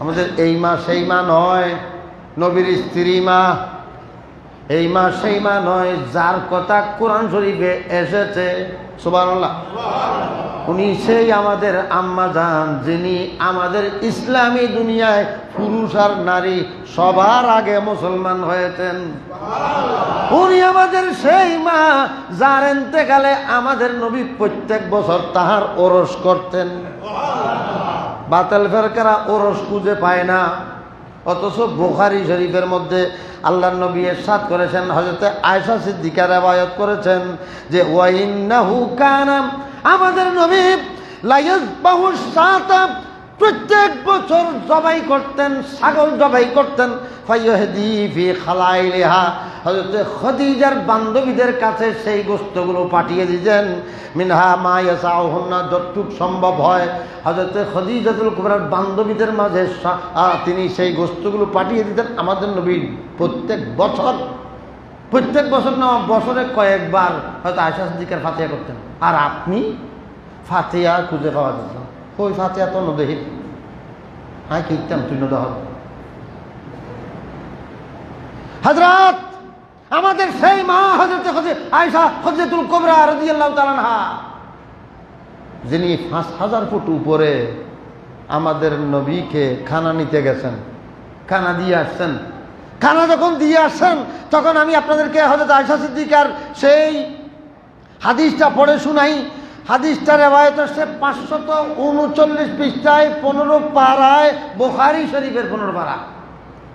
আমাদের এই মা সেই মা নয়, নবীর স্ত্রী মা। এই মা সেই মা নয়, যার কথা কোরআন শরীফে এসেছে। সুবহানাল্লাহ। উনি সেই আমাদের আম্মা যান যিনি আমাদের ইসলামী দুনিয়ায় পুরুষ আর নারী সবার আগে মুসলমান হয়েছেন। উনি আমাদের সেই মা, যার এতেকালে আমাদের নবী প্রত্যেক বছর তাহার ওরস করতেন। বাতাল ফেরকারা ওরস খুঁজে পায় না। অথচ বোখারি শরীফের মধ্যে আল্লাহ নবী সাত করেছেন হজরতে আয়সা সিদ্দিকা রেবায়ত করেছেন যে ওয়াইন্নাহু কানাম আমাদের নবী লাইয়াস বাহু সাতাম প্রত্যেক বছর জবাই করতেন, ছাগল জবাই করতেন। খদিজার বান্ধবীদের কাছে সেই গোস্তগুলো পাঠিয়ে দিতেন। মিনহা মা ইয়াসাউহুন্না, যতটুক সম্ভব হয়। হযরতে খদিজাতুল কুবরার বান্ধবীদের মাঝে তিনি সেই গোস্তগুলো পাঠিয়ে দিতেন আমাদের নবী প্রত্যেক বছর। প্রত্যেক বছর না, বছরে কয়েকবার হয়তো আয়সা সিদ্দিকার ফাতিয়া করতেন। আর আপনি ফাতিয়া খুঁজে পাওয়া যেত না। ওই ফাতিয়া তো নদেহি হ্যাঁ কিনতাম তুই নদহ হজরত আমাদের সেই মা হজরত আয়সা হজরতুল কবরা রাদিয়াল্লাহু তাআলা আনহা, যিনি পাঁচ হাজার ফুট উপরে আমাদের নবীকে খানা নিতে গেছেন, খানা দিয়ে আসছেন। খানা যখন দিয়ে আসছেন, তখন আমি আপনাদেরকে হজরত আয়সা সিদ্দিকার সেই হাদিসটা পড়ে শুনাই। হাদিসটা রেবায়ত আসছে পাঁচশত উনচল্লিশ পৃষ্ঠায় পনেরো পাড়ায় বোখারি শরীফের পনেরো পাড়া।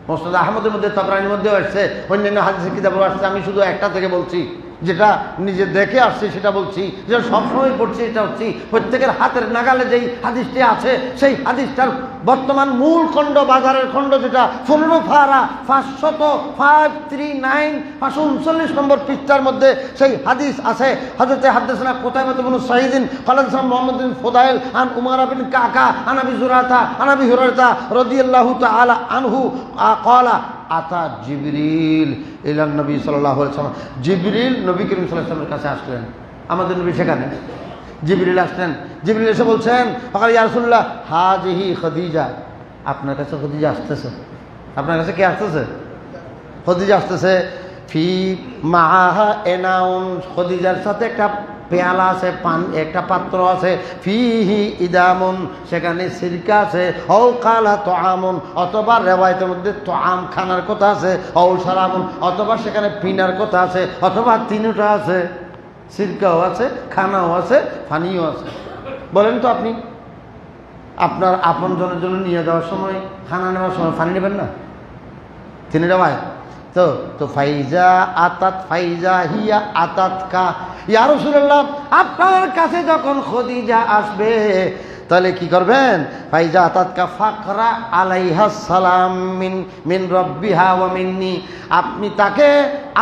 মোস্তাদ আহমদের মধ্যে, তবরানির মধ্যেও আসছে, অন্যান্য হাদিসের কিতাবও আসছে, আমি শুধু একটা থেকে বলছি। যেটা নিজে দেখে আসছি, সেটা বলছি। যে সবসময় পড়ছি এটা হচ্ছি প্রত্যেকের হাতের নাগালে যেই হাদিসটি আছে, সেই হাদিসটার বর্তমান মূল খণ্ড, বাজারের খণ্ড যেটা পনেরো ফারা পাঁচশত ফাইভ থ্রি নাইন পাঁচশো উনচল্লিশ নম্বর পৃষ্ঠার মধ্যে সেই হাদিস আছে। হাজরতে হাদিসনা কোথায় মতো কোনো শাহিদিন খালাদাম মোহাম্মদিন ফোদাইল আন উমারাবিন কাকা আনাবি জুরাতা আনাবি হুরাতা রদিয়াল্লাহু তালা আনহু আলা আতা জিবরিল ইলান নবী সাল্লাম জিবরিল নবী করিম সাল্লাহ কাছে আসলেন। আমাদের নবী সেখানে। জিবরিল আসলেন। জিবরিল এসে বলছেন, ফকাল ইয়ারসুল্লাহ হাজিহি খদিজা। আপনার কাছে খদিজা আসতেছে। আপনার কাছে কে আসতেছে? খদিজা আসতেছে। ফি মাহা এনাউন, খদিজার সাথে একটা পেয়ালা আছে, পান, একটা পাত্র আছে। ফিহি ইদামুন, সেখানে সিরকা আছে। হৌ কালা তো আমন অথবা রেওয়ায়তের মধ্যে তো আম খানার কথা আছে হৌ সারামুন অথবা সেখানে পিনার কথা আছে, অথবা তিনটা আছে। সিরকাও আছে, খানাও আছে ফানিও আছে। বলেন তো আপনি, আপনার আপন জনের জন্য নিয়ে যাওয়ার সময়, খানা নেওয়ার সময় ফানি নেবেন না? তিনি রেওয়ায়। তো তো ফাইজা আতাত, ফাইজা হিয়া আতাত কা ইয়ারসুল্লাহ আপনার কাছে যখন খদিজা আসবে, তাহলে কি করবেন? ফাইজা তাতকা ফাকরা আলাইহা সালাম মিন মিন রব্বিহা ওয়া মিন্নি। আপনি তাকে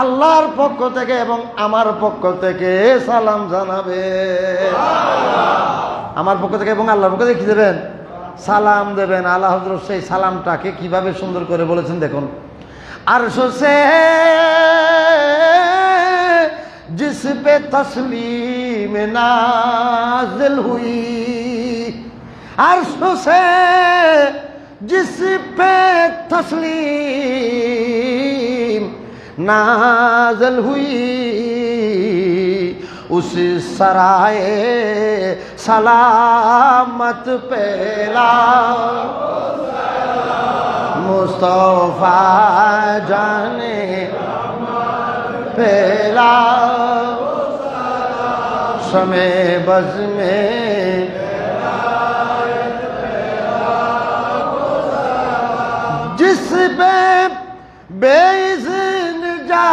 আল্লাহর পক্ষ থেকে এবং আমার পক্ষ থেকে সালাম জানাবে আমার পক্ষ থেকে এবং আল্লাহর পক্ষ থেকে কি দেবেন? সালাম দেবেন। আল্লাহ হজরত সেই সালামটাকে কীভাবে সুন্দর করে বলেছেন দেখুন। আর সে جس پہ تسلیم نازل ہوئی، عرش سے جس پہ تسلیم نازل ہوئی، اس سرائے سلامت پہلا مصطفیٰ جانے پہ समय बज में जिस पे बेइज्न जा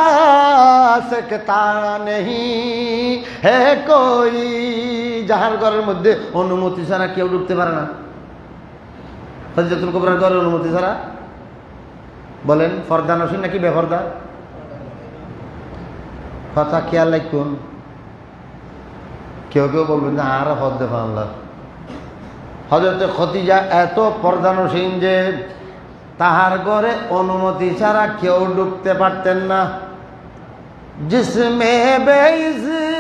सकता नहीं है कोई যাহার ঘরের মধ্যে অনুমতি ছাড়া কেউ ঢুকতে পারে না হজরতুল কবরার ঘরের অনুমতি ছাড়া বলেন ফর্দা নসীন নাকি বেফর্দা কথা খেয়াল রাখুন কেউ কেউ বলবেন না আর হদ্দে আল্লাহ হজরতে খতিজা এত পর্দানসীন যে তাহার ঘরে অনুমতি ছাড়া কেউ ঢুকতে পারতেন না জিসমে বেইজিন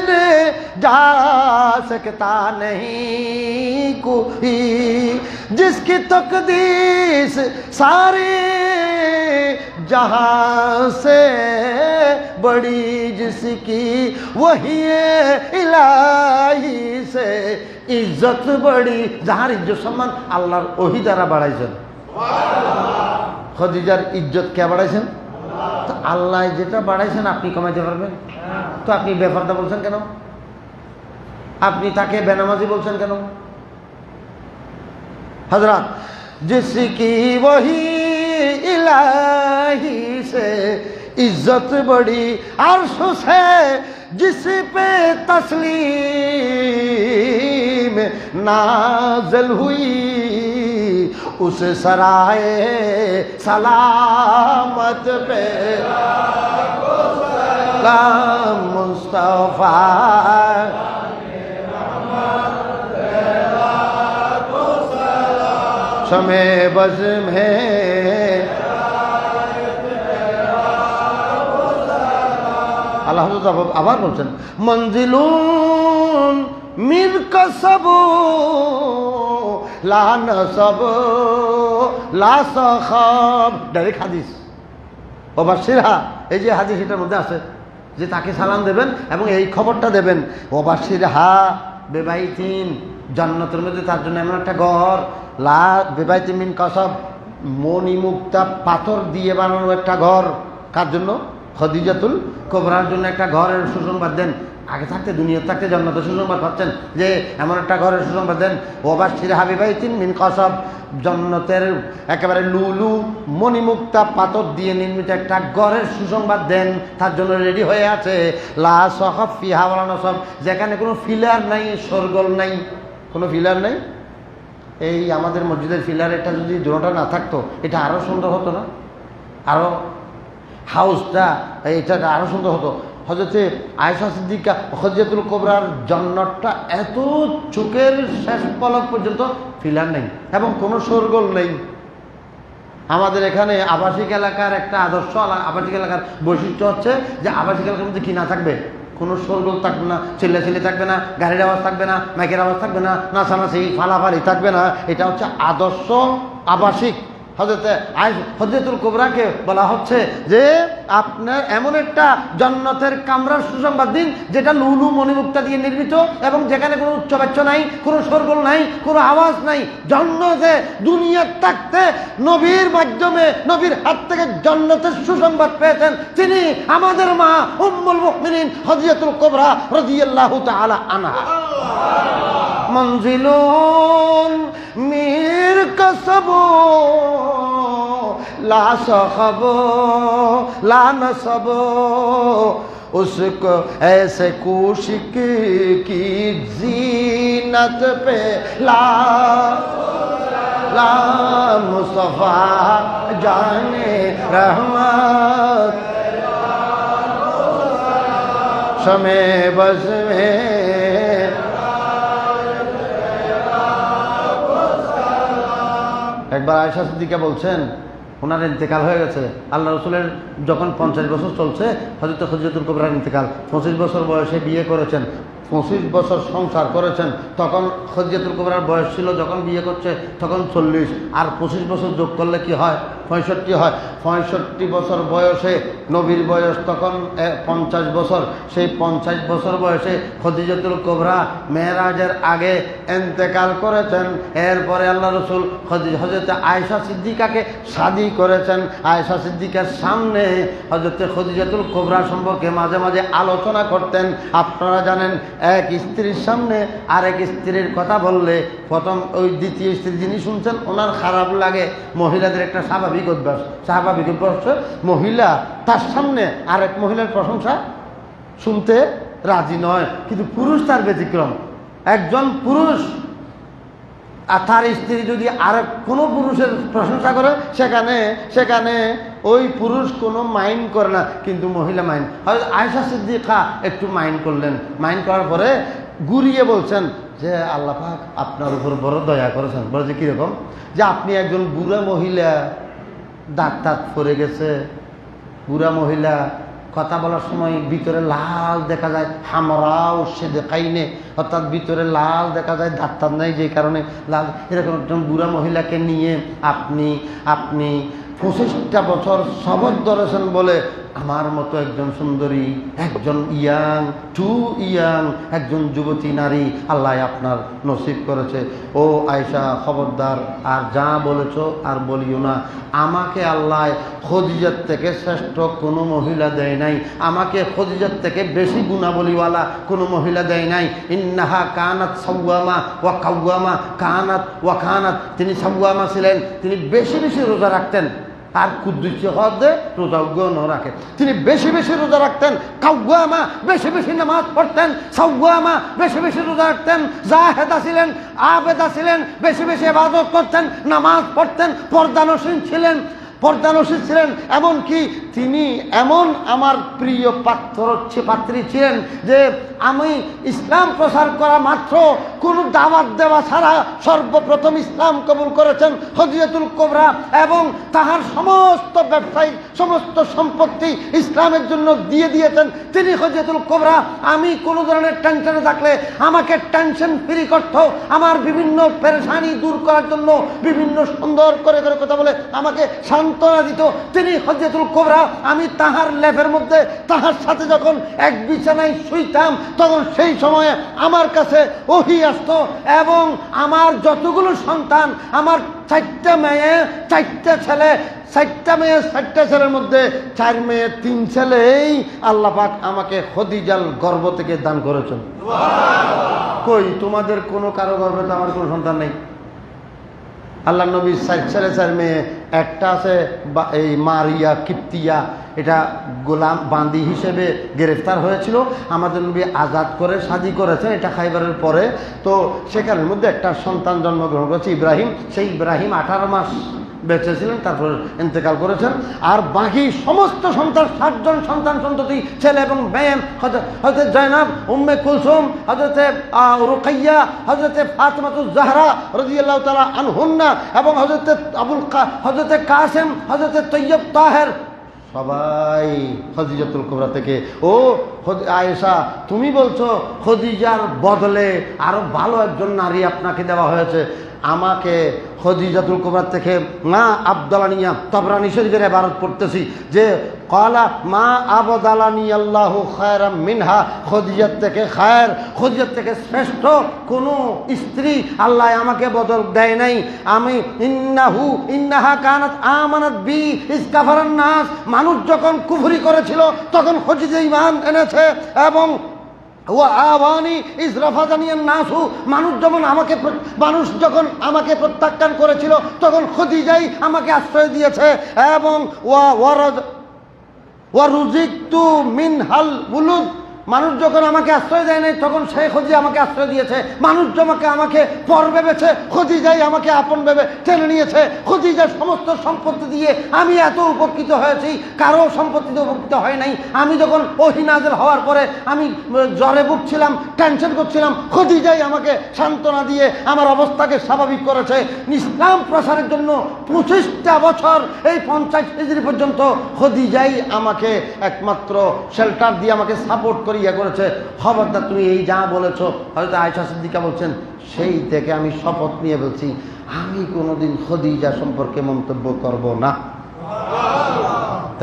छूटने जा सकता नहीं कोई जिसकी तकदीस सारे जहां से बड़ी जिसकी वही इलाही से ইজ্জত বড়ি যাহার ইজ্জত সম্মান আল্লাহর ওহি দ্বারা বাড়াইছেন খদিজার ইজ্জত কে বাড়াইছেন তো আল্লাহ যেটা বাড়াইছেন আপনি কমাইতে পারবেন তো আপনি ব্যাপারটা বলছেন কেন আপনি তাকে বেনামাজি বলছেন কেন হজরত जिसकी वही इलाही الہی سے عزت بڑی عرش ہے جس پہ تسلیم نازل ہوئی، اس سرائے سلامت پہ۔ مصطفیٰ۔ سمے بز میں আল্লাহ আবার- বলছেন, মঞ্জিলুন মির কসব, লা নসব, লা সখব। ডাইরেক্ট হাদিস। ও বাসিরহা এই যে হাদিস এটার মধ্যে আছে, যে তাকে সালাম দেবেন এবং এই খবরটা দেবেন। ও বাসিরহা বেবাইতিন, জান্নাতের মধ্যে তার জন্য এমন একটা ঘর, লা বেবাইতিন মিন কসব, মণিমুক্তা পাথর দিয়ে বানানো একটা ঘর। কার জন্য? খদিজাতুল কোবরার জন্য একটা ঘরের সুসংবাদ দেন। আগে থাকতে দুনিয়া থাকতে জন্নতের সুসংবাদ পাচ্ছেন যে, এমন একটা ঘরের সুসংবাদ দেন। ওবার হাবিবাই তিন মিন কসব জন্নতের একেবারে লুলু, মণিমুক্তা পাথর দিয়ে নির্মিত একটা ঘরের সুসংবাদ দেন। তার জন্য রেডি হয়ে আছে। লা ফিহাওয়ালানো সব যেখানে কোনো ফিলার নাই, সরগোল নাই। কোনো ফিলার নাই? এই আমাদের মসজিদের ফিলার ফিলারেরটা যদি জোড়াটা না থাকতো, এটা আরও সুন্দর হতো না? আরও হাউসটা এটা আরও সুন্দর হতো। হজরতে আয়সা সিদ্দিকা হজরতুল কোবরার জন্নতটা এত চোখের শেষ পলক পর্যন্ত ফিলার নেই এবং কোনো শোরগোল নেই। আমাদের এখানে আবাসিক এলাকার একটা আদর্শ, আবাসিক এলাকার বৈশিষ্ট্য হচ্ছে যে আবাসিক এলাকার মধ্যে কি না থাকবে? কোনো শোরগোল থাকবে না ছেলে ছেলে থাকবে না, গাড়ির আওয়াজ থাকবে না, মাইকের আওয়াজ থাকবে না, নাচানাচি, ফালাফালি থাকবে না। এটা হচ্ছে আদর্শ আবাসিক হজরত হজরতুল কোবরাকে বলা হচ্ছে যে, আপনার এমন একটা জন্নতের কামরার সুসংবাদ দিন, যেটা লুলু মণিমুক্তা দিয়ে নির্মিত, এবং যেখানে কোনো উচ্চবাচ্য নাই, কোনো সরগোল নাই, কোনো আওয়াজ নাই জন্নতে দুনিয়ার থাকতে নবীর মাধ্যমে, নবীর হাত থেকে জন্নতের সুসংবাদ পেয়েছেন, তিনি আমাদের মা উম্মুল মুকমিনিন হজরতুল কোবরা রজিয়াল্লাহ তালা আনা মঞ্জিল মির کسبو لا صحبو لا نصبو اس کو ایسے کوشک کی زینت پہ لا لا مصطفیٰ جانے رحمت سمے بس میں একবার আয়সা সিদ্দিকা বলছেন, ওনার ইন্তেকাল হয়ে গেছে। আল্লাহ রসুলের যখন পঞ্চাশ বছর চলছে হজরত হজরতুল কবরার ইন্তেকাল। পঁচিশ বছর বয়সে বিয়ে করেছেন। পঁচিশ বছর সংসার করেছেন, তখন হজরতুল কবরার বয়স ছিল যখন বিয়ে করছে, তখন চল্লিশ। আর পঁচিশ বছর যোগ করলে কি হয়? পঁয়ষট্টি হয়। পঁয়ষট্টি বছর বয়সে, নবীর বয়স তখন পঞ্চাশ বছর। সেই পঞ্চাশ বছর বয়সে খদিজাতুল কোবরা মেয়েরাজের আগে এন্তেকাল করেছেন। এরপরে আল্লাহ রসুল হজরত আয়সা সিদ্দিকাকে শাদি করেছেন। আয়সা সিদ্দিকার সামনে হজরত খদিজাতুল কোবরা সম্পর্কে মাঝে মাঝে আলোচনা করতেন। আপনারা জানেন এক স্ত্রীর সামনে আরেক স্ত্রীর কথা বললে প্রথম ওই দ্বিতীয় স্ত্রী যিনি শুনছেন, ওনার খারাপ লাগে। মহিলাদের একটা স্বাভাবিক অভ্যাস স্বাভাবিক অভ্যাস মহিলা তার সামনে আরেক মহিলার প্রশংসা শুনতে রাজি নয়। কিন্তু পুরুষ তার ব্যতিক্রম। একজন পুরুষ আর তার স্ত্রী যদি আর কোনো পুরুষের প্রশংসা করে, সেখানে সেখানে ওই পুরুষ কোনো মাইন্ড করে না, কিন্তু মহিলা মাইন্ড হয়তো আয়সা সিদ্দিকা একটু মাইন্ড করলেন। মাইন্ড করার পরে ঘুরিয়ে বলছেন যে, আল্লাহ পাক আপনার উপর বড় দয়া করেছেন। বলে যে, কীরকম? যে আপনি একজন বুড়া মহিলা তাঁত পরে গেছে। বুড়া মহিলা কথা বলার সময় ভিতরে লাল দেখা যায়, হামরাও সে দেখাই দেখাইনে অর্থাৎ ভিতরে লাল দেখা যায় ডাক্তার নেই যে কারণে লাল। এরকম একজন বুড়া মহিলাকে নিয়ে আপনি আপনি পঁচিশটা বছর সবর ধরেছেন বলে আমার মতো একজন সুন্দরী, একজন ইয়াং, টু ইয়াং, একজন যুবতী নারী আল্লাহ আপনার নসিব করেছে। ও আয়সা খবরদার, আর যা বলেছ আর বলিও না। আমাকে আল্লাহ খদিজার থেকে শ্রেষ্ঠ কোনো মহিলা দেয় নাই। আমাকে খদিজার থেকে বেশি গুণাবলীওয়ালা কোনো মহিলা দেয় নাই। ইন্নাহা কানাত সাউয়ামা ওয়া কাউয়ামা কানাত ওয়া কানাত। তিনি সাউয়ামা ছিলেন, তিনি বেশি বেশি রোজা রাখতেন। আর কুদ্দুসি হদে রোজা ন রাখে। তিনি বেশি বেশি রোজা রাখতেন কাউয়ামা বেশি বেশি নামাজ পড়তেন সাউয়ামা বেশি বেশি রোজা রাখতেন, জাহেদা ছিলেন আবেদা ছিলেন বেশি বেশি এবাদত করতেন, নামাজ পড়তেন, পর্দানসীন ছিলেন পর্দানসীন ছিলেন, এমনকি তিনি এমন আমার প্রিয় পাত্র পাত্রী ছিলেন যে আমি ইসলাম প্রসার করা মাত্র কোনো দাওয়াত দেওয়া ছাড়া সর্বপ্রথম ইসলাম কবুল করেছেন হজিয়াতুল কোবরা এবং তাহার সমস্ত ব্যবসায়িক সমস্ত সম্পত্তি ইসলামের জন্য দিয়ে দিয়েছেন। তিনি হজিয়াতুল কোবরা, আমি কোনো ধরনের টেনশনে থাকলে আমাকে টেনশন ফ্রি করত, আমার বিভিন্ন পেরেশানি দূর করার জন্য, বিভিন্ন সুন্দর করে করে কথা বলে আমাকে সান্ত্বনা দিত। তিনি হজিয়াতুল কোবরা আমি তাহার লেফের মধ্যে তাহার সাথে যখন এক বিছানায় শুইতাম তখন সেই সময়ে আমার কাছে ওহি আসতো এবং আমার যতগুলো সন্তান আমার চারটা মেয়ে চারটা ছেলে চারটা মেয়ে চারটা ছেলের মধ্যে চার মেয়ে তিন ছেলেই আল্লাহ পাক আমাকে হদিজাল গর্ভ থেকে দান করেছেন। কই তোমাদের কোনো কারও গর্ভে তো আমার কোনো সন্তান নেই? আল্লাহ নবীর ছেলে, চার মেয়ে, একটা আছে এই মারিয়া, কিপ্তিয়া, এটা গোলাম, বান্দি হিসেবে গ্রেফতার হয়েছিল। আমাদের নবী আজাদ করে শাদি করেছেন এটা খাইবারের পরে। তো সেখানের মধ্যে একটা সন্তান জন্মগ্রহণ করেছে ইব্রাহিম। সেই ইব্রাহিম আঠারো মাস বেঁচে ছিলেন তারপর ইন্তেকাল করেছেন। আর বাকি সমস্ত সন্তান, সাতজন সন্তান সন্ততি, ছেলে এবং মেয়ে হজরত জয়নাব, উম্মে কুলসুম হজরতে রুকাইয়া হজরতে ফাতমাতুল জাহরা রদিয়াল্লাহ তালা আনহুন্না এবং হজরতে আবুল হজরতে কাসেম হজরতে তৈয়ব তাহের। সবাই খদিজাতুল কোবরা থেকে, ও আয়েশা, তুমি বলছো খদিজার বদলে আরও ভালো একজন নারী আপনাকে দেওয়া হয়েছে। আমাকে খদিজাতুল কোবরার থেকে মা আবদালানিয়া তবরানি শরীফের এবারত পড়তেছি যে কলা মা আবদালানি আল্লাহ খায়রা মিনহা, খদিজার থেকে খায়ের, খদিজার থেকে শ্রেষ্ঠ কোনো স্ত্রী আল্লাহ আমাকে বদল দেয় নাই। আমি ইন্নাহু, ইন্নাহা কানাত আমানাত বি ইসকাফারান নাস। মানুষ যখন কুফরি করেছিল, তখন খদিজা ইমান এনেছে এবং ও আওয়ানি ইসরাফাজানিয়ান নাসু। মানুষ যখন আমাকে মানুষ যখন আমাকে প্রত্যাখ্যান করেছিল, তখন খদিজাই আমাকে আশ্রয় দিয়েছে এবং ওয়া ওয়ারদ ওয়ারুজিক তু মিন হাল বুলুদ মানুষ যখন আমাকে আশ্রয় দেয় নাই, তখন সে খোঁজি আমাকে আশ্রয় দিয়েছে। মানুষ যমাকে আমাকে পর ভেবেছে, খোঁজি যাই আমাকে আপন ভেবে টেনে নিয়েছে, খোঁজি যায় সমস্ত সম্পত্তি দিয়ে আমি এত উপকৃত হয়েছি, কারও সম্পত্তিতে উপকৃত হয় নাই। আমি যখন অহিনাজের হওয়ার পরে আমি জ্বরে ভুগছিলাম টেনশন করছিলাম, খোঁজি যাই আমাকে সান্ত্বনা দিয়ে আমার অবস্থাকে স্বাভাবিক করেছে। ইসলাম প্রসারের জন্য পঁচিশটা বছর, এই পঞ্চাশ ডিগ্রি পর্যন্ত খদিজাই আমাকে একমাত্র শেল্টার দিয়ে আমাকে সাপোর্ট করে ইয়ে করেছে, খবরদার, তুমি এই যা বলেছ হয়তো আয়সা সিদ্দিকা বলছেন, সেই থেকে আমি শপথ নিয়ে বলছি, আমি কোনোদিন খদিজা সম্পর্কে মন্তব্য করব না।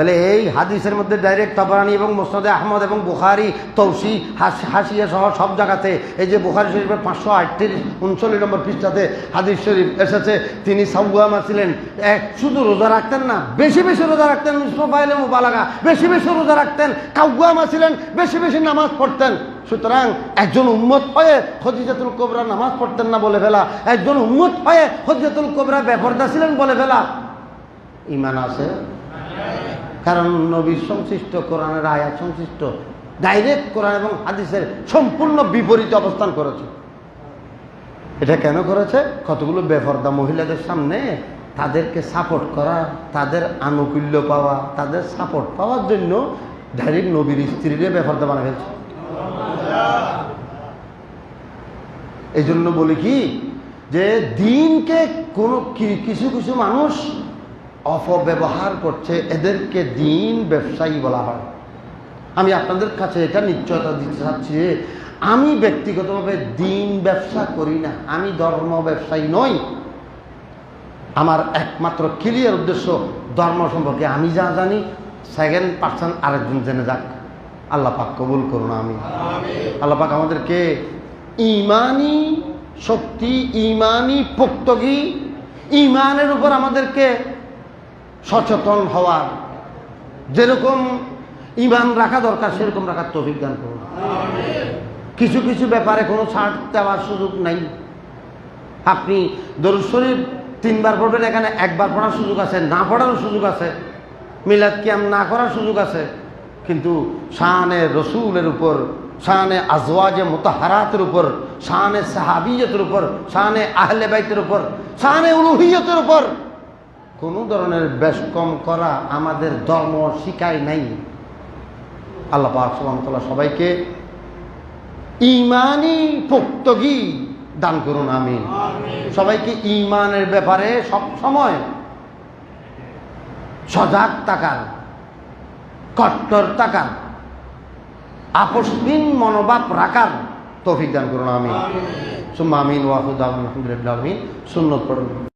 তাহলে এই হাদিসের মধ্যে ডাইরেক্ট তবরানি এবং মোসনাদে আহমদ এবং বুখারি তৌসি হাস- হাসিয়া সহ সব জায়গাতে এই যে বুখারি শরীফের পাঁচশো আটত্রিশ, উনচল্লিশ নম্বর পৃষ্ঠাতে হাদিস শরীফ এসেছে। তিনি সাউয়ামা ছিলেন। এক শুধু রোজা রাখতেন না, বেশি বেশি রোজা রাখতেন মুসমাইলে মুবালাগা। বেশি বেশি রোজা রাখতেন কাউয়ামা ছিলেন, বেশি বেশি নামাজ পড়তেন। সুতরাং একজন উম্মত হয়ে হজিজাতুল কোবরা নামাজ পড়তেন না বলে ফেলা। একজন উম্মত হয়ে হজিজাতুল কোবরা বেপরদা ছিলেন বলে ফেলা। ইমান আছে? কারণ নবীর সংশ্লিষ্ট কোরআনের আয়াত সংশ্লিষ্ট ডাইরেক্ট কোরআন এবং হাদিসের সম্পূর্ণ বিপরীত অবস্থান করেছে। এটা কেন করেছে? কতগুলো বেফর্দা মহিলাদের সামনে তাদেরকে সাপোর্ট করা, তাদের আনুকূল্য পাওয়া, তাদের সাপোর্ট পাওয়ার জন্য ডাইরেক্ট নবীর স্ত্রীরে বেফর্দা বানা ফেলছে। এই জন্য বলি কি? যে দিনকে কোনো কিছু কিছু মানুষ অপব্যবহার করছে এদেরকে দিন ব্যবসায়ী বলা হয়। আমি আপনাদের কাছে এটা নিশ্চয়তা দিতে চাচ্ছি যে আমি ব্যক্তিগতভাবে দিন ব্যবসা করি না আমি ধর্ম ব্যবসায়ী নই। আমার একমাত্র ক্লিয়ার উদ্দেশ্য ধর্ম সম্পর্কে আমি যা জানি সেকেন্ড পার্সন আরেকজন জেনে যাক। আল্লাহ পাক কবুল করুন আমি আল্লাহ পাক আমাদেরকে ইমানি শক্তি ইমানি পোক্তগি ইমানের উপর আমাদেরকে সচেতন হওয়ার যেরকম ইমান রাখা দরকার, সেরকম রাখার তো অভিজ্ঞান করুন। কিছু কিছু ব্যাপারে কোনো ছাড় দেওয়ার সুযোগ নাই। আপনি দরুদ শরীফ তিনবার পড়বেন, এখানে একবার পড়ার সুযোগ আছে, না পড়ারও সুযোগ আছে, মিলাদ কিয়াম না করার সুযোগ আছে, কিন্তু শাহানে রসুলের উপর শাহানে আজওয়াজে মোতাহারাতের উপর শাহানে সাহাবিয়তের উপর শাহানে আহলে বাইতের উপর শাহানে উলুহিয়তের উপর কোনো ধরনের বেশ কম করা আমাদের ধর্ম শিখায় নাই। আল্লাহ পাক সবাইকে ইমানই পোক্তগি দান করুন আমি সবাইকে ইমানের ব্যাপারে সব সময় সজাগ থাকার কট্টর থাকার আপসহীন মনোভাব রাখার তৌফিক দান করুন আমি সুম্মা আমিন ওয়াহুদ আলমিন। সুন্নত পড়ুন।